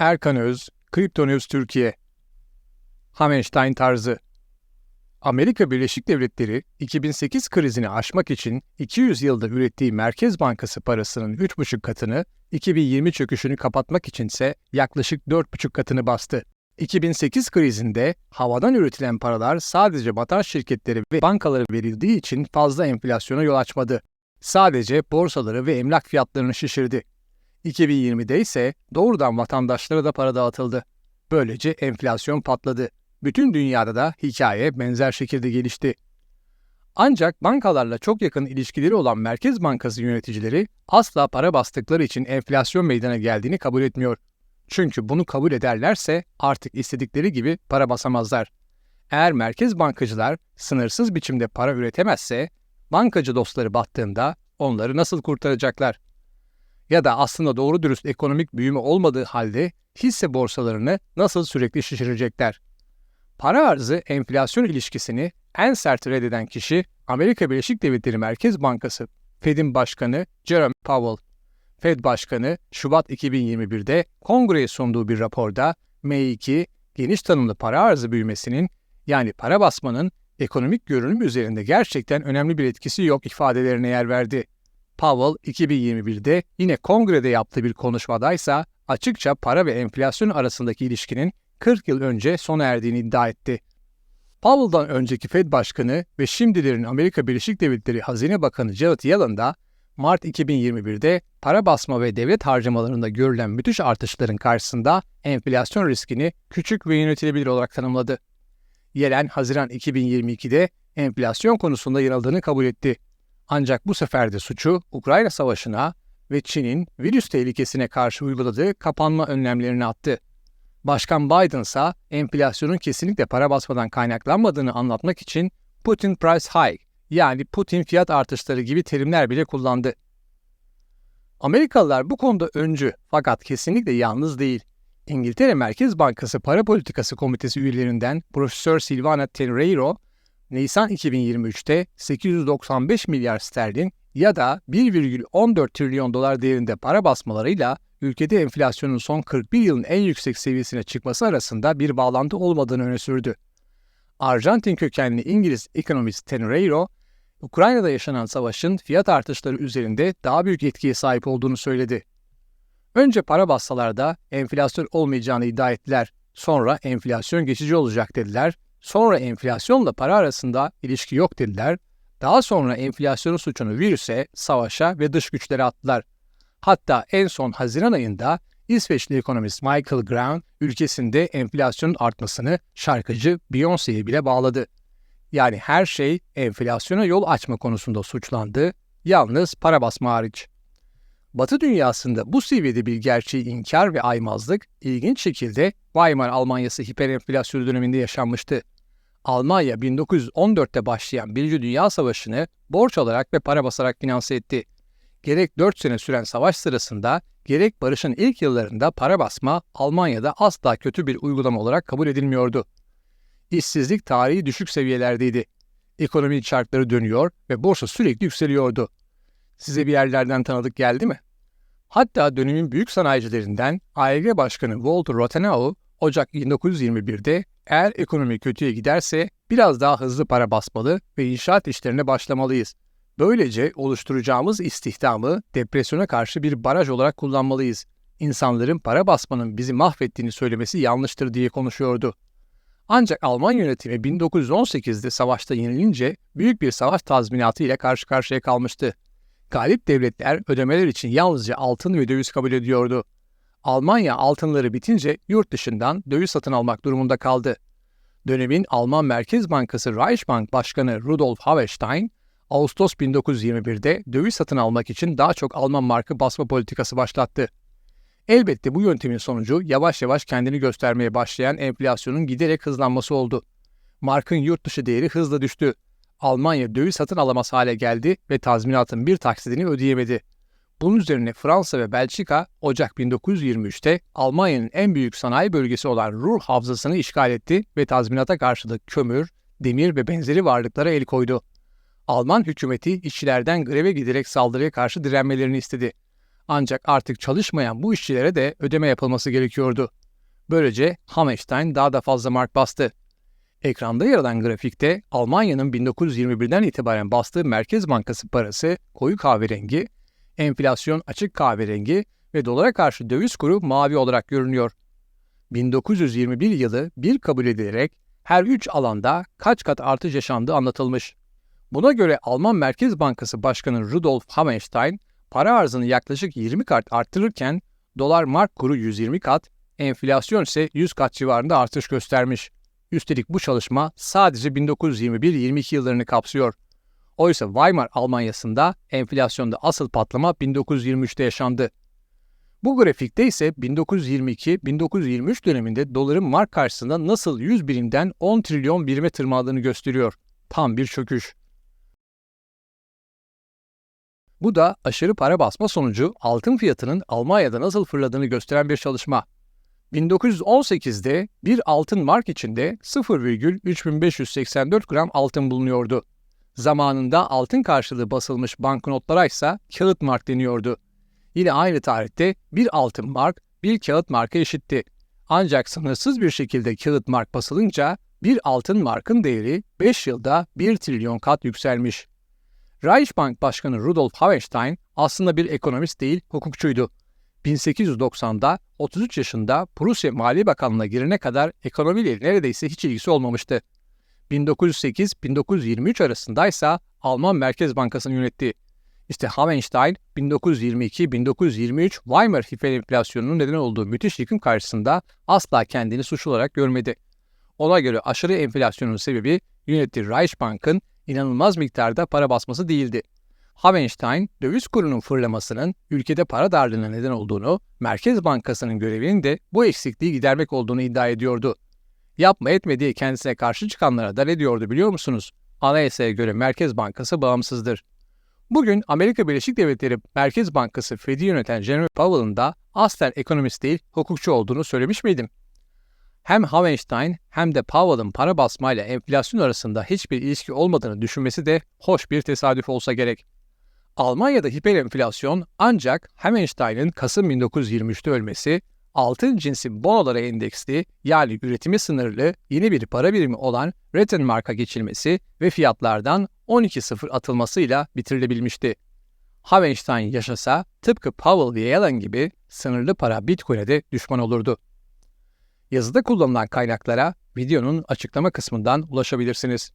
Erkan Öz, Kripto News Türkiye Hamenstein tarzı Amerika Birleşik Devletleri 2008 krizini aşmak için 200 yılda ürettiği Merkez Bankası parasının 3,5 katını, 2020 çöküşünü kapatmak içinse yaklaşık 4,5 katını bastı. 2008 krizinde havadan üretilen paralar sadece batan şirketleri ve bankalara verildiği için fazla enflasyona yol açmadı. Sadece borsaları ve emlak fiyatlarını şişirdi. 2020'de ise doğrudan vatandaşlara da para dağıtıldı. Böylece enflasyon patladı. Bütün dünyada da hikaye benzer şekilde gelişti. Ancak bankalarla çok yakın ilişkileri olan Merkez Bankası yöneticileri asla para bastıkları için enflasyon meydana geldiğini kabul etmiyor. Çünkü bunu kabul ederlerse artık istedikleri gibi para basamazlar. Eğer merkez bankacılar sınırsız biçimde para üretemezse, bankacı dostları battığında onları nasıl kurtaracaklar? Ya da aslında doğru dürüst ekonomik büyüme olmadığı halde hisse borsalarını nasıl sürekli şişirecekler? Para arzı enflasyon ilişkisini en sert reddeden kişi Amerika Birleşik Devletleri Merkez Bankası Fed'in başkanı Jerome Powell. Fed Başkanı Şubat 2021'de kongreye sunduğu bir raporda M2 geniş tanımlı para arzı büyümesinin yani para basmanın ekonomik görünüm üzerinde gerçekten önemli bir etkisi yok ifadelerine yer verdi. Powell 2021'de yine kongrede yaptığı bir konuşmadaysa açıkça para ve enflasyon arasındaki ilişkinin 40 yıl önce sona erdiğini iddia etti. Powell'dan önceki Fed Başkanı ve şimdilerin Amerika Birleşik Devletleri Hazine Bakanı Janet Yellen da Mart 2021'de para basma ve devlet harcamalarında görülen müthiş artışların karşısında enflasyon riskini küçük ve yönetilebilir olarak tanımladı. Yellen Haziran 2022'de enflasyon konusunda yanıldığını kabul etti. Ancak bu sefer de suçu Ukrayna Savaşı'na ve Çin'in virüs tehlikesine karşı uyguladığı kapanma önlemlerine attı. Başkan Biden ise enflasyonun kesinlikle para basmadan kaynaklanmadığını anlatmak için Putin Price Hike yani Putin fiyat artışları gibi terimler bile kullandı. Amerikalılar bu konuda öncü fakat kesinlikle yalnız değil. İngiltere Merkez Bankası Para Politikası Komitesi üyelerinden Profesör Silvana Tenreiro, Nisan 2023'te 895 milyar sterlin ya da 1,14 trilyon dolar değerinde para basmalarıyla ülkede enflasyonun son 41 yılın en yüksek seviyesine çıkması arasında bir bağlantı olmadığını öne sürdü. Arjantin kökenli İngiliz ekonomist Tenreiro, Ukrayna'da yaşanan savaşın fiyat artışları üzerinde daha büyük etkiye sahip olduğunu söyledi. Önce para bassalar da enflasyon olmayacağını iddia ettiler. Sonra enflasyon geçici olacak dediler. Sonra enflasyonla para arasında ilişki yok dediler. Daha sonra enflasyonun suçunu virüse, savaşa ve dış güçlere attılar. Hatta en son Haziran ayında İsveçli ekonomist Michael Brown ülkesinde enflasyonun artmasını şarkıcı Beyoncé'ye bile bağladı. Yani her şey enflasyona yol açma konusunda suçlandı, yalnız para basma hariç. Batı dünyasında bu seviyede bir gerçeği inkar ve aymazlık ilginç şekilde Weimar Almanyası hiperenflasyonu döneminde yaşanmıştı. Almanya 1914'te başlayan Birinci Dünya Savaşı'nı borç alarak ve para basarak finanse etti. Gerek 4 sene süren savaş sırasında gerek barışın ilk yıllarında para basma Almanya'da asla kötü bir uygulama olarak kabul edilmiyordu. İşsizlik tarihi düşük seviyelerdeydi. Ekonomi çarkları dönüyor ve borsa sürekli yükseliyordu. Size bir yerlerden tanıdık geldi mi? Hatta dönemin büyük sanayicilerinden AEG Başkanı Walter Rathenau, Ocak 1921'de eğer ekonomi kötüye giderse biraz daha hızlı para basmalı ve inşaat işlerine başlamalıyız. Böylece oluşturacağımız istihdamı depresyona karşı bir baraj olarak kullanmalıyız. İnsanların para basmanın bizi mahvettiğini söylemesi yanlıştır diye konuşuyordu. Ancak Alman yönetimi 1918'de savaşta yenilince büyük bir savaş tazminatı ile karşı karşıya kalmıştı. Galip devletler ödemeler için yalnızca altın ve döviz kabul ediyordu. Almanya altınları bitince yurt dışından döviz satın almak durumunda kaldı. Dönemin Alman Merkez Bankası Reichsbank Başkanı Rudolf Haverstein, Ağustos 1921'de döviz satın almak için daha çok Alman markı basma politikası başlattı. Elbette bu yöntemin sonucu yavaş yavaş kendini göstermeye başlayan enflasyonun giderek hızlanması oldu. Markın yurt dışı değeri hızla düştü. Almanya döviz satın alamaz hale geldi ve tazminatın bir taksidini ödeyemedi. Bunun üzerine Fransa ve Belçika Ocak 1923'te Almanya'nın en büyük sanayi bölgesi olan Ruhr Havzası'nı işgal etti ve tazminata karşılık kömür, demir ve benzeri varlıklara el koydu. Alman hükümeti işçilerden greve giderek saldırıya karşı direnmelerini istedi. Ancak artık çalışmayan bu işçilere de ödeme yapılması gerekiyordu. Böylece Hammerstein daha da fazla mark bastı. Ekranda yer alan grafikte Almanya'nın 1921'den itibaren bastığı Merkez Bankası parası koyu kahverengi, enflasyon açık kahverengi ve dolara karşı döviz kuru mavi olarak görünüyor. 1921 yılı bir kabul edilerek her üç alanda kaç kat artış yaşandığı anlatılmış. Buna göre Alman Merkez Bankası Başkanı Rudolf Hammerstein para arzını yaklaşık 20 kat arttırırken dolar mark kuru 120 kat, enflasyon ise 100 kat civarında artış göstermiş. Üstelik bu çalışma sadece 1921-22 yıllarını kapsıyor. Oysa Weimar Almanyası'nda enflasyonda asıl patlama 1923'te yaşandı. Bu grafikte ise 1922-1923 döneminde doların mark karşısında nasıl 100 birimden 10 trilyon birime tırmandığını gösteriyor. Tam bir çöküş. Bu da aşırı para basma sonucu altın fiyatının Almanya'da nasıl fırladığını gösteren bir çalışma. 1918'de bir altın mark içinde 0,3584 gram altın bulunuyordu. Zamanında altın karşılığı basılmış banknotlara ise kağıt mark deniyordu. Yine aynı tarihte bir altın mark bir kağıt marka eşitti. Ancak sınırsız bir şekilde kağıt mark basılınca bir altın markın değeri 5 yılda 1 trilyon kat yükselmiş. Reichsbank Başkanı Rudolf Hammerstein aslında bir ekonomist değil, hukukçuydu. 1890'da 33 yaşında Prusya Mali Bakanlığı'na girene kadar ekonomiyle neredeyse hiç ilgisi olmamıştı. 1908-1923 arasındaysa Alman Merkez Bankası'nı yönetti. İşte Hammerstein 1922-1923 Weimar hiperenflasyonunun neden olduğu müthiş yıkım karşısında asla kendini suçlu olarak görmedi. Ona göre aşırı enflasyonun sebebi yönettiği Reichsbank'ın inanılmaz miktarda para basması değildi. Havenstein, döviz kurunun fırlamasının ülkede para darlığına neden olduğunu, Merkez Bankası'nın görevinin de bu eksikliği gidermek olduğunu iddia ediyordu. Yapma etme diye kendisine karşı çıkanlara da ne diyordu biliyor musunuz? Anayasaya göre Merkez Bankası bağımsızdır. Bugün Amerika Birleşik Devletleri Merkez Bankası Fed'i yöneten Jerome Powell'ın da aslen ekonomist değil, hukukçu olduğunu söylemiş miydim? Hem Havenstein hem de Powell'ın para basmayla enflasyon arasında hiçbir ilişki olmadığını düşünmesi de hoş bir tesadüf olsa gerek. Almanya'da hiperenflasyon ancak Hammerstein'in Kasım 1923'te ölmesi, altın cinsi bonolara endeksli yani üretimi sınırlı yeni bir para birimi olan Rentenmark'a geçilmesi ve fiyatlardan 12 sıfır atılmasıyla bitirilebilmişti. Havenstein yaşasa tıpkı Powell ve Yellen gibi sınırlı para Bitcoin'e de düşman olurdu. Yazıda kullanılan kaynaklara videonun açıklama kısmından ulaşabilirsiniz.